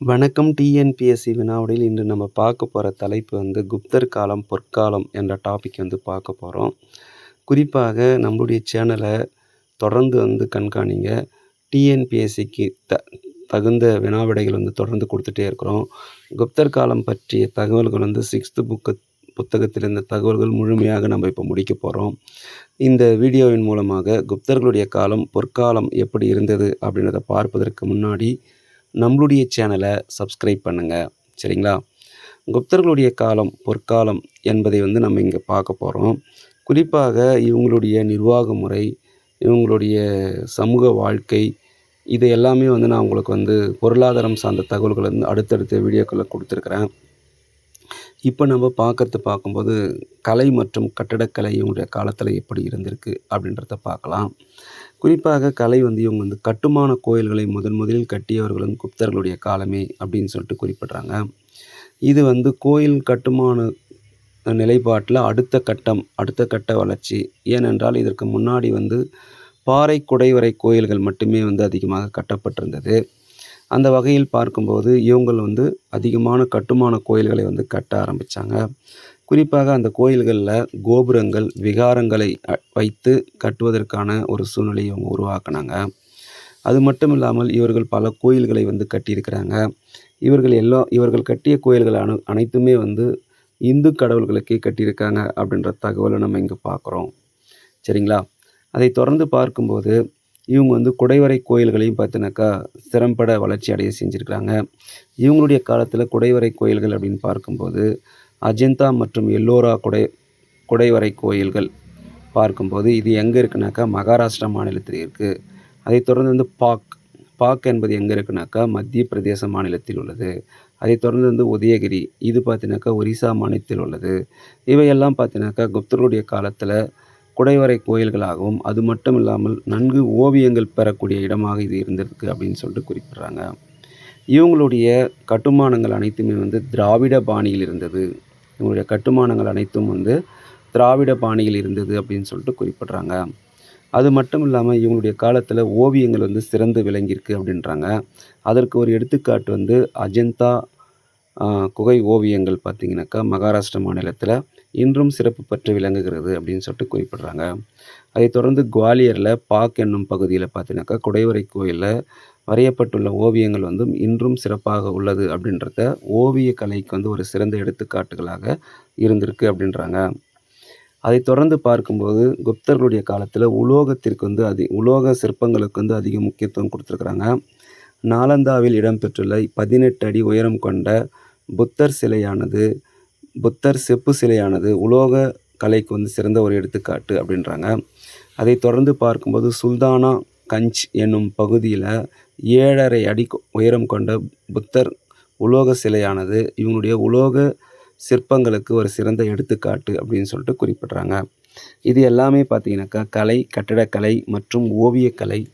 வணக்கம் டிஎன்பிஎஸ்சி வினாவிடையில் இன்று நம்ம பார்க்க போகிற தலைப்பு வந்து குப்தர் காலம் பொற்காலம் என்ற டாபிக் வந்து பார்க்க போகிறோம் குறிப்பாக நம்மளுடைய சேனலை தொடர்ந்து வந்து கண்காணிங்க. டிஎன்பிஎஸ்சிக்கு த தகுந்த வினாவிடைகள் வந்து தொடர்ந்து கொடுத்துட்டே இருக்கிறோம். குப்தர் காலம் பற்றிய தகவல்கள் வந்து சிக்ஸ்த்து புக்கு புத்தகத்தில் இருந்த தகவல்கள் முழுமையாக நம்ம இப்போ முடிக்க போகிறோம் இந்த வீடியோவின் மூலமாக குப்தர்களுடைய காலம் பொற்காலம் எப்படி இருந்தது அப்படின்றத பார்ப்பதற்கு முன்னாடி நம்மளுடைய சேனலை சப்ஸ்கிரைப் பண்ணுங்கள் சரிங்களா? குப்தர்களுடைய காலம் பொற்காலம் என்பதை வந்து நம்ம இங்கே பார்க்க போகிறோம் குறிப்பாக இவங்களுடைய நிர்வாக முறை இவங்களுடைய சமூக வாழ்க்கை இது எல்லாமே வந்து நான் உங்களுக்கு வந்து பொருளாதாரம் சார்ந்த தகவல்கள் வந்து அடுத்தடுத்த வீடியோக்களில் கொடுத்துருக்குறேன். இப்போ நம்ம பார்க்கறது பார்க்கும்போது கலை மற்றும் கட்டடக்கலை இவங்களுடைய காலத்தில் எப்படி இருந்திருக்கு அப்படின்றத பார்க்கலாம். குறிப்பாக கலை வந்து இவங்க வந்து கட்டுமான கோயில்களை முதன் முதலில் கட்டியவர்களும் குப்தர்களுடைய காலமே அப்படின்னு சொல்லிட்டு குறிப்பிட்றாங்க. இது வந்து கோயில் கட்டுமான நிலைப்பாட்டில் அடுத்த கட்டம் அடுத்த கட்ட வளர்ச்சி. ஏனென்றால் இதற்கு முன்னாடி வந்து பாறை குடைவரை கோயில்கள் மட்டுமே வந்து அதிகமாக கட்டப்பட்டிருந்தது. அந்த வகையில் பார்க்கும்போது இவங்கள் வந்து அதிகமான கட்டுமான கோயில்களை வந்து கட்ட ஆரம்பித்தாங்க குறிப்பாக அந்த கோயில்களில் கோபுரங்கள் விகாரங்களை வைத்து கட்டுவதற்கான ஒரு சூழ்நிலையை இவங்க உருவாக்குனாங்க. அது மட்டும் இல்லாமல் இவர்கள் பல கோயில்களை வந்து கட்டியிருக்கிறாங்க. இவர்கள் எல்லாம் இவர்கள் கட்டிய கோயில்கள் அனு அனைத்துமே வந்து இந்து கடவுள்களுக்கே கட்டியிருக்காங்க அப்படின்ற தகவலை நம்ம இங்கே பார்க்குறோம். சரிங்களா? அதை தொடர்ந்து பார்க்கும்போது இவங்க வந்து குடைவரை கோயில்களையும் பார்த்தினாக்கா திறம்பட வளர்ச்சி அடைய செஞ்சுருக்கிறாங்க. இவங்களுடைய காலத்தில் குடைவரை கோயில்கள் அப்படின்னு பார்க்கும்போது அஜந்தா மற்றும் எல்லோரா குடை குடைவரை கோயில்கள் பார்க்கும்போது இது எங்கே இருக்குனாக்கா மகாராஷ்டிரா மாநிலத்தில் இருக்குது அதைத் தொடர்ந்து வந்து பாக் பாக் என்பது எங்கே இருக்குனாக்கா மத்திய பிரதேச மாநிலத்தில் உள்ளது. அதைத் தொடர்ந்து வந்து உதயகிரி இது பார்த்தினாக்கா ஒரிசா மாநிலத்தில் உள்ளது. இவையெல்லாம் பார்த்தினாக்கா குப்தருடைய காலத்தில் குடைவரை கோயில்களாகவும் அது மட்டும் இல்லாமல் நன்கு ஓவியங்கள் பெறக்கூடிய இடமாக இது இருந்திருக்கு அப்படின்னு சொல்லிட்டு குறிப்பிட்றாங்க. இவங்களுடைய கட்டுமானங்கள் அனைத்துமே வந்து திராவிட பாணியில் இருந்தது. இவங்களுடைய கட்டுமானங்கள் அனைத்தும் வந்து திராவிட பாணியில் இருந்தது அப்படின்னு சொல்லிட்டு குறிப்பிட்றாங்க. அது மட்டும் இல்லாமல் இவங்களுடைய காலத்தில் ஓவியங்கள் வந்து சிறந்து விளங்கியிருக்கு அப்படின்றாங்க. அதற்கு ஒரு எடுத்துக்காட்டு வந்து அஜந்தா குகை ஓவியங்கள் பார்த்திங்கனாக்கா மகாராஷ்டிரா மாநிலத்தில் இன்றும் சிறப்பு பெற்று விளங்குகிறது அப்படின்னு சொல்லிட்டு குறிப்பிட்றாங்க. அதைத் தொடர்ந்து குவாலியரில் பாக் என்னும் பகுதியில் பார்த்தீங்கன்னாக்கா குடைவரை கோயிலில் வரையப்பட்டுள்ள ஓவியங்கள் வந்து இன்றும் சிறப்பாக உள்ளது அப்படின்றத ஓவிய கலைக்கு வந்து ஒரு சிறந்த எடுத்துக்காட்டுகளாக இருந்திருக்கு அப்படின்றாங்க. அதை தொடர்ந்து பார்க்கும்போது குப்தர்களுடைய காலத்தில் உலோகத்திற்கு வந்து அதி உலோக சிற்பங்களுக்கு வந்து அதிக முக்கியத்துவம் கொடுத்துருக்குறாங்க. நாலந்தாவில் இடம்பெற்றுள்ள பதினெட்டு அடி உயரம் கொண்ட புத்தர் சிலையானது புத்தர் செப்பு சிலையானது உலோக கலைக்கு வந்து சிறந்த ஒரு எடுத்துக்காட்டு அப்படின்றாங்க. அதை தொடர்ந்து பார்க்கும்போது சுல்தானா கஞ்ச் என்னும் பகுதியில் ஏழரை அடி உயரம் கொண்ட புத்தர் உலோக சிலையானது இவங்களுடைய உலோக சிற்பங்களுக்கு ஒரு சிறந்த எடுத்துக்காட்டு அப்படின்னு சொல்லிட்டு குறிப்பிட்றாங்க. இது எல்லாமே பார்த்தீங்கன்னாக்கா கலை கட்டிடக்கலை மற்றும் ஓவியக்கலை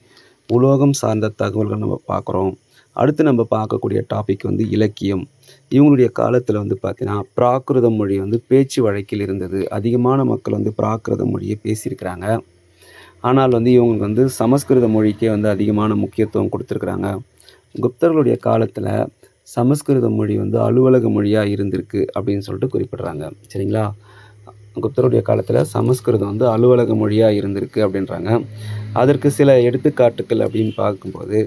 உலோகம் சார்ந்த தகவல்கள் நம்ம பார்க்குறோம். அடுத்து நம்ம பார்க்கக்கூடிய டாபிக் வந்து இலக்கியம். இவங்களுடைய காலத்தில் வந்து பார்த்தீங்கன்னா பிராகிருத மொழி வந்து பேச்சு வழக்கில் இருந்தது. அதிகமான மக்கள் வந்து பிராகிருத மொழியை பேசியிருக்கிறாங்க. ஆனால் வந்து இவங்களுக்கு வந்து சமஸ்கிருத மொழிக்கே வந்து அதிகமான முக்கியத்துவம் கொடுத்துருக்குறாங்க. குப்தர்களுடைய காலத்தில் சமஸ்கிருத மொழி வந்து அலுவலக மொழியாக இருந்திருக்கு அப்படின்னு சொல்லிட்டு குறிப்பிட்றாங்க. சரிங்களா? குப்தருடைய காலத்தில் சமஸ்கிருதம் வந்து அலுவலக மொழியாக இருந்திருக்கு அப்படின்றாங்க. அதற்கு சில எடுத்துக்காட்டுக்கள் அப்படின்னு பார்க்கும்போது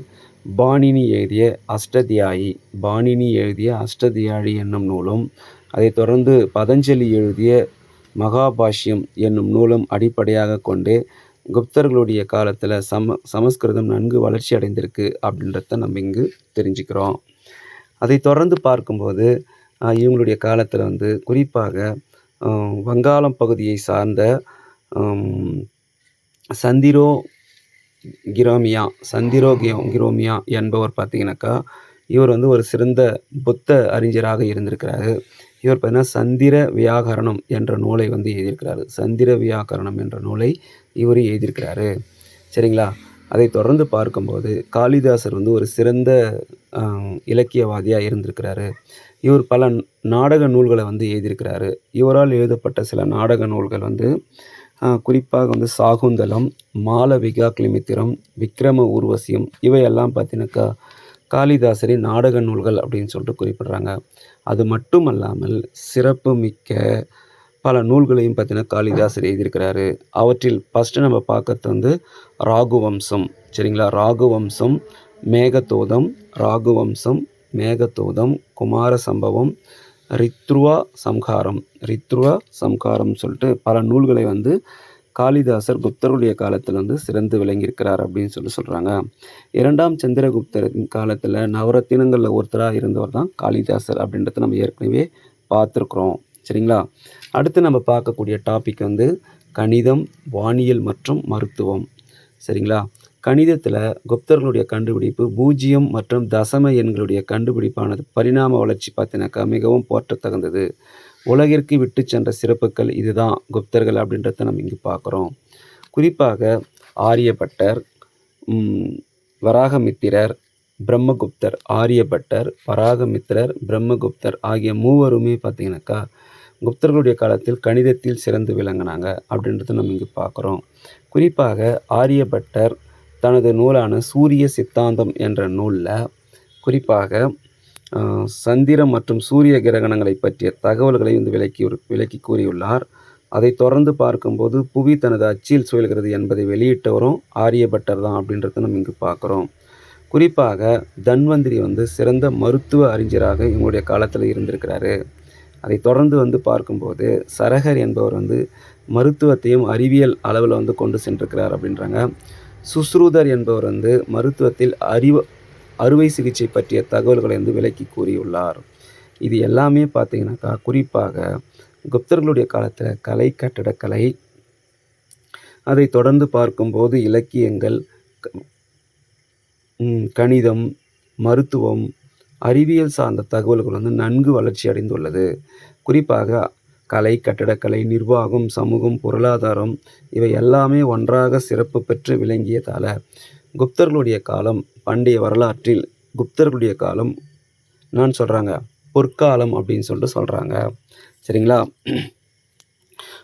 பாணினி எழுதிய அஷ்டதியாயி பாணினி எழுதிய அஷ்டதியாயி என்னும் நூலும் அதைத் தொடர்ந்து பதஞ்சலி எழுதிய மகாபாஷ்யம் என்னும் நூலும் அடிப்படையாக கொண்டு குப்தர்களுடைய காலத்தில் சம சமஸ்கிருதம் நன்கு வளர்ச்சி அடைந்திருக்கு அப்படின்றத நம்ம இங்கு தெரிஞ்சுக்கிறோம். அதை தொடர்ந்து பார்க்கும்போது இவங்களுடைய காலத்தில் வந்து குறிப்பாக வங்காளம் பகுதியை சார்ந்த சந்திரோ கிரோமியா சந்திரோ கிரோமியா என்பவர் பார்த்தீங்கன்னாக்கா இவர் வந்து ஒரு சிறந்த புத்த அறிஞராக இருந்திருக்கிறாரு. இவர் பார்த்தீங்கன்னா சந்திர வியாகரணம் என்ற நூலை வந்து எழுதியிருக்கிறாரு. சந்திர வியாகரணம் என்ற நூலை இவர் எழுதியிருக்கிறாரு. சரிங்களா? அதை தொடர்ந்து பார்க்கும்போது காளிதாசர் வந்து ஒரு சிறந்த இலக்கியவாதியாக இருந்திருக்கிறாரு. இவர் பல நாடக நூல்களை வந்து எழுதியிருக்கிறாரு. இவரால் எழுதப்பட்ட சில நாடக நூல்கள் வந்து குறிப்பாக வந்து சாகுந்தலம் மாலவிகா கிளிமித்திரம் விக்ரம ஊர்வசியம் இவையெல்லாம் பார்த்தீங்கன்னாக்கா காளிதாசரின் நாடக நூல்கள் அப்படின்னு சொல்லிட்டு குறிப்பிட்றாங்க. அது மட்டும் அல்லாமல் சிறப்புமிக்க பல நூல்களையும் பார்த்தீங்கன்னா காளிதாசர் எழுதியிருக்கிறாரு. அவற்றில் ஃபஸ்ட்டு நம்ம பார்க்கறது வந்து ராகுவம்சம். சரிங்களா? ராகுவம்சம் மேகதூதம் ராகுவம்சம் மேகதூதம் குமார சம்பவம் ரித்ருவா சம்ஹாரம். ரித்ருவா சம்ஹாரம் சொல்லிட்டு பல நூல்களை வந்து காளிதாசர் குப்தருடைய காலத்தில் வந்து சிறந்து விளங்கியிருக்கிறார் அப்படின்னு சொல்லி சொல்கிறாங்க இரண்டாம் சந்திரகுப்தரின் காலத்தில் நவரத்தினங்களில் ஒருத்தராக இருந்தவர் தான் காளிதாசர் அப்படின்றத நம்ம ஏற்கனவே பார்த்துருக்குறோம். சரிங்களா? அடுத்து நம்ம பார்க்கக்கூடிய டாபிக் வந்து கணிதம் வானியல் மற்றும் மருத்துவம். சரிங்களா? கணிதத்தில் குப்தர்களுடைய கண்டுபிடிப்பு பூஜ்ஜியம் மற்றும் தசம எண்களுடைய கண்டுபிடிப்பானது பரிணாம வளர்ச்சி பார்த்தினாக்கா மிகவும் போற்றத்தகுந்தது. உலகிற்கு விட்டு சென்ற சிறப்புகள் இதுதான் குப்தர்கள் அப்படின்றத நம்ம இங்கே பார்க்குறோம். குறிப்பாக ஆரியபட்டர் வராகமித்திரர் பிரம்மகுப்தர் ஆரியபட்டர் வராகமித்திரர் பிரம்மகுப்தர் ஆகிய மூவருமே பார்த்திங்கனாக்கா குப்தர்களுடைய காலத்தில் கணிதத்தில் சிறந்து விளங்கினாங்க அப்படின்றத நம்ம இங்கே பார்க்குறோம். குறிப்பாக ஆரியபட்டர் தனது நூலான சூரிய சித்தாந்தம் என்ற நூலில் குறிப்பாக சந்திரம் மற்றும் சூரிய கிரகணங்களை பற்றிய தகவல்களை வந்து விளக்கி விளக்கி கூறியுள்ளார். அதை தொடர்ந்து பார்க்கும்போது புவி தனது அச்சில் சுழல்கிறது என்பதை வெளியிட்டவரும் ஆரியபட்டர் தான் அப்படின்றத நம்ம இங்கு பார்க்குறோம். குறிப்பாக தன்வந்திரி வந்து சிறந்த மருத்துவ அறிஞராக இவங்களுடைய காலத்தில் இருந்திருக்கிறாரு. அதை தொடர்ந்து வந்து பார்க்கும்போது சரகர் என்பவர் வந்து மருத்துவத்தையும் அறிவியல் அளவில் வந்து கொண்டு சென்றிருக்கிறார் அப்படின்றாங்க. சுஸ்ரூதர் என்பவர் வந்து மருத்துவத்தில் அறிவு அறுவை சிகிச்சை பற்றிய தகவல்களை வந்து விலக்கி கூறியுள்ளார். இது எல்லாமே பார்த்தீங்கன்னாக்கா குறிப்பாக குப்தர்களுடைய காலத்தில் கலை கட்டடக்கலை அதை தொடர்ந்து பார்க்கும்போது இலக்கியங்கள் கணிதம் மருத்துவம் அறிவியல் சார்ந்த தகவல்கள் வந்து நன்கு வளர்ச்சி அடைந்துள்ளது. குறிப்பாக கலை கட்டடக்கலை நிர்வாகம் சமூகம் பொருளாதாரம் இவை எல்லாமே ஒன்றாக சிறப்பு பெற்று விளங்கியதால குப்தர்களுடைய காலம் பண்டைய வரலாற்றில் குப்தர்களுடைய காலம் நான் சொல்கிறாங்க பொற்காலம் அப்படின்னு சொல்லிட்டு சொல்கிறாங்க சரிங்களா?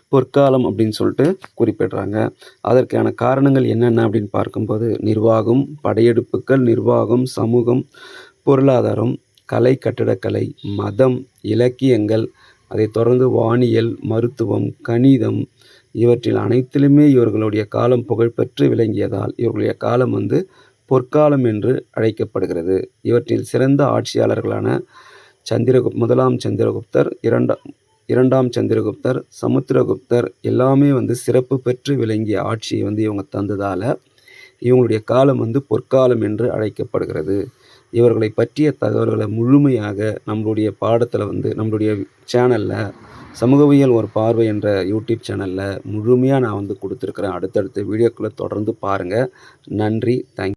பொற்காலம் அப்படின்னு சொல்லிட்டு குறிப்பிடுறாங்க. அதற்கான காரணங்கள் என்னென்ன அப்படின்னு பார்க்கும்போது நிர்வாகம் படையெடுப்புகள் நிர்வாகம் சமூகம் பொருளாதாரம் கலை கட்டடக்கலை மதம் இலக்கியங்கள் அதைத் தொடர்ந்து வானியல் மருத்துவம் கணிதம் இவற்றில் அனைத்திலுமே இவர்களுடைய காலம் புகழ்பெற்று விளங்கியதால் இவர்களுடைய காலம் வந்து பொற்காலம் என்று அழைக்கப்படுகிறது. இவற்றில் சிறந்த ஆட்சியாளர்களான சந்திரகுப் முதலாம் சந்திரகுப்தர் இரண்டாம் இரண்டாம் சந்திரகுப்தர் சமுத்திரகுப்தர் எல்லாமே வந்து சிறப்பு பெற்று விளங்கிய ஆட்சியை வந்து இவங்க தந்ததால் இவங்களுடைய காலம் வந்து பொற்காலம் என்று அழைக்கப்படுகிறது. இவர்களை பற்றிய தகவல்களை முழுமையாக நம்மளுடைய பாடத்தில் வந்து நம்மளுடைய சேனலில் சமூகவியல் ஒரு பார்வை என்ற யூடியூப் சேனலில் முழுமையாக நான் வந்து கொடுத்துருக்குறேன். அடுத்தடுத்த வீடியோக்களை தொடர்ந்து பாருங்கள் நன்றி. தேங்க்